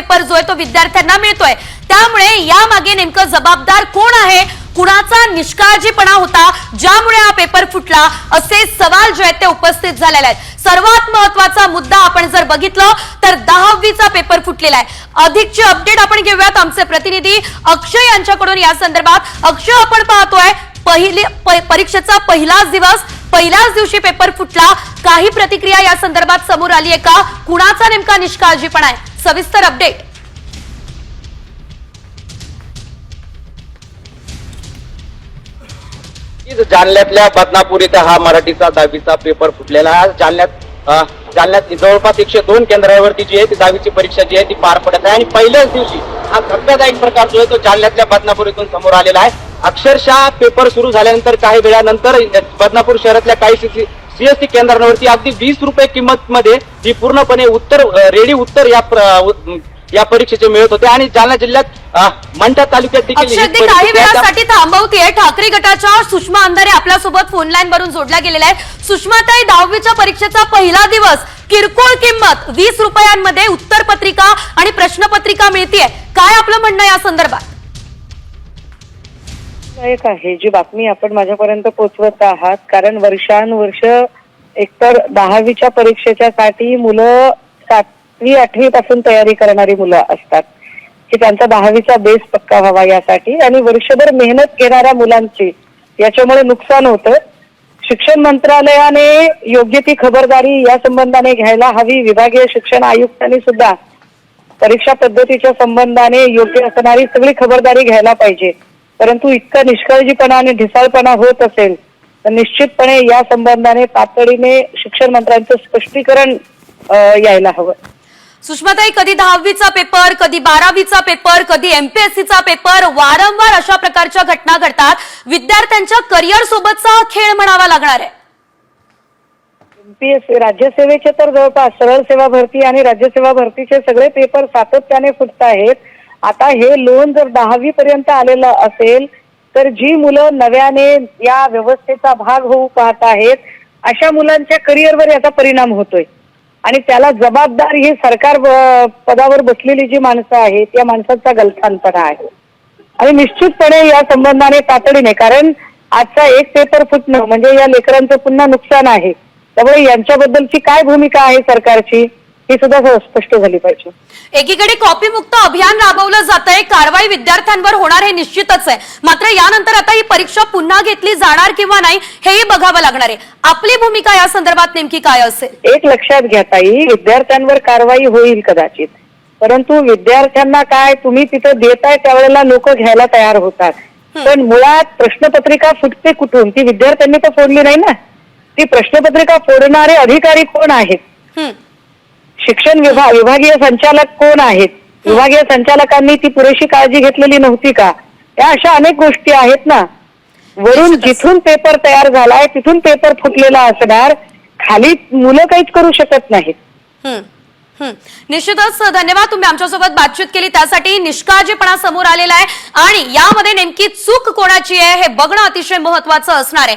Paper जो आहे तो विद्यार्थ्यांना मिळतोय. त्यामुळे यामागे नेमकं जबाबदार कोण आहे? कुणाचा निष्काळजीपणा होता? ज्यामुळे हा पेपर फुटला? असे सवाल जे आहेत ते उपस्थित झालेले आहेत. सर्वात महत्त्वाचा मुद्दा आपण जर बघितलं तर दहावीचा पेपर फुटलेला आहे. अधिकची अपडेट आपण घेऊयात आमचे प्रतिनिधी अक्षय यांच्याकडून. या संदर्भात अक्षय आपण पाहतोय पहिली परीक्षेचा पहिलाच दिवस पहिल्याच दिवशी पेपर फुटला. काही प्रतिक्रिया या संदर्भात समोर आली आहे का? कुणाचा नेमका निष्काळजीपणा आहे? सविस्तर अपडेट. जालन्यातल्या बदनापूर इथं हा मराठीचा दहावीचा पेपर फुटलेला आहे. जालन्यात जालन्यात जवळपास एकशे दोन केंद्रावरती जी आहे ती दहावीची परीक्षा जी आहे ती पार पडत आहे. आणि पहिल्याच दिवशी हा धक्कादायक प्रकार जो आहे तो जालन्यातल्या बदनापूर इथून समोर आलेला आहे. अक्षरशः पेपर सुरू झाल्यानंतर काही वेळानंतर बदनापूर शहरातल्या काही सीएससी केंद्रांवरती अगदी वीस रुपये किंमत मध्ये ही पूर्णपणे उत्तर रेडी उत्तर या या परीक्षेचे मिळत होते आणि जालना जिल्ह्यात मंठा तालुक्यात देखील काही वेळासाठी थांबवतीये. ठाकरे गटाच्या सुषमा अंधारे आपल्यासोबत फोन लाईन वरून जोडल्या गेलेल्या आहेत. सुषमाताई दहावीच्या परीक्षेचा पहिला दिवस. किरकोळ किंमत वीस रुपयांमध्ये उत्तर पत्रिका आणि प्रश्नपत्रिका मिळतीये. काय आपलं म्हणणं या संदर्भात? एक आहे जी बातमी आपण माझ्यापर्यंत पोहोचवत आहात. कारण वर्षानुवर्ष एकतर दहावीच्या परीक्षेच्या साठी मुलं सातवी आठवी पासून तयारी करणारी मुलं असतात. की त्यांचा दहावीचा बेस पक्का व्हावा यासाठी आणि वर्षभर मेहनत घेणाऱ्या मुलांची याच्यामुळे नुकसान होतं. शिक्षण मंत्रालयाने योग्य ती खबरदारी या संबंधाने घ्यायला हवी. विभागीय शिक्षण आयुक्तांनी सुद्धा परीक्षा पद्धतीच्या संबंधाने योग्य असणारी सगळी खबरदारी घ्यायला पाहिजे. परंतु इतका निष्काळजीपणा आणि ढिसाळपणा होत असेल तर निश्चितपणे या संबंधाने तातडीने शिक्षण मंत्र्यांचं स्पष्टीकरण यायला हवं. सुषमाताई कधी दहावीचा पेपर कधी बारावीचा पेपर कधी एमपीएससीचा पेपर वारंवार अशा प्रकारच्या घटना घडतात. विद्यार्थ्यांच्या करिअर सोबतचा खेळ म्हणावा लागणार आहे. एमपीएस राज्यसेवेचे तर जवळपास सरळ सेवा भरती आणि राज्यसेवा भरतीचे सगळे पेपर सातत्याने फुटत आहेत. आता हे लोन जर दहावी पर्यंत आलेलं असेल तर जी मुलं नव्याने या व्यवस्थेचा भाग होऊ पाहत आहेत अशा मुलांच्या करिअरवर याचा परिणाम होतोय. आणि त्याला जबाबदार ही सरकार पदावर बसलेली जी माणसं आहेत या माणसांचा गलथानपणा आहे. आणि निश्चितपणे या संबंधाने तातडीने कारण आजचा एक पेपर फुटणं म्हणजे या लेकरांचं पुन्हा नुकसान आहे. त्यामुळे यांच्याबद्दलची काय भूमिका आहे सरकारची? ही सुद्धा स्पष्ट झाली पाहिजे. एकीकडे कॉपी मुक्त अभियान राबवलं जात आहे कारवाई विद्यार्थ्यांवर होणार हे निश्चितच आहे. मात्र यानंतर आता ही परीक्षा पुन्हा घेतली जाणार किंवा नाही हेही बघावं लागणार आहे. आपली भूमिका या संदर्भात नेमकी काय असेल? एक लक्षात घ्या ताई विद्यार्थ्यांवर कारवाई होईल कदाचित. परंतु विद्यार्थ्यांना काय तुम्ही तिथं देताय त्यावेळेला लोक घ्यायला तयार होतात. पण मुळात प्रश्नपत्रिका फुटते कुठून? ती विद्यार्थ्यांनी तर फोडली नाही ना. ती प्रश्नपत्रिका फोडणारे अधिकारी कोण आहेत? हं. शिक्षण विभाग विभागीय संचालक कोण आहेत? विभागीय संचालकांनी ती पुरेशी काळजी घेतलेली नव्हती का? या अशा अनेक गोष्टी आहेत ना. वरून. जिथून पेपर तयार झालाय तिथून पेपर फुटलेला असणार. खाली मुलं काहीच करू शकत नाहीत. निश्चितच धन्यवाद तुम्ही आमच्यासोबत बातचीत केली. त्यासाठी निष्काळजीपणा समोर आलेला आहे. आणि यामध्ये नेमकी चूक कोणाची आहे हे बघणं अतिशय महत्वाचं असणार आहे.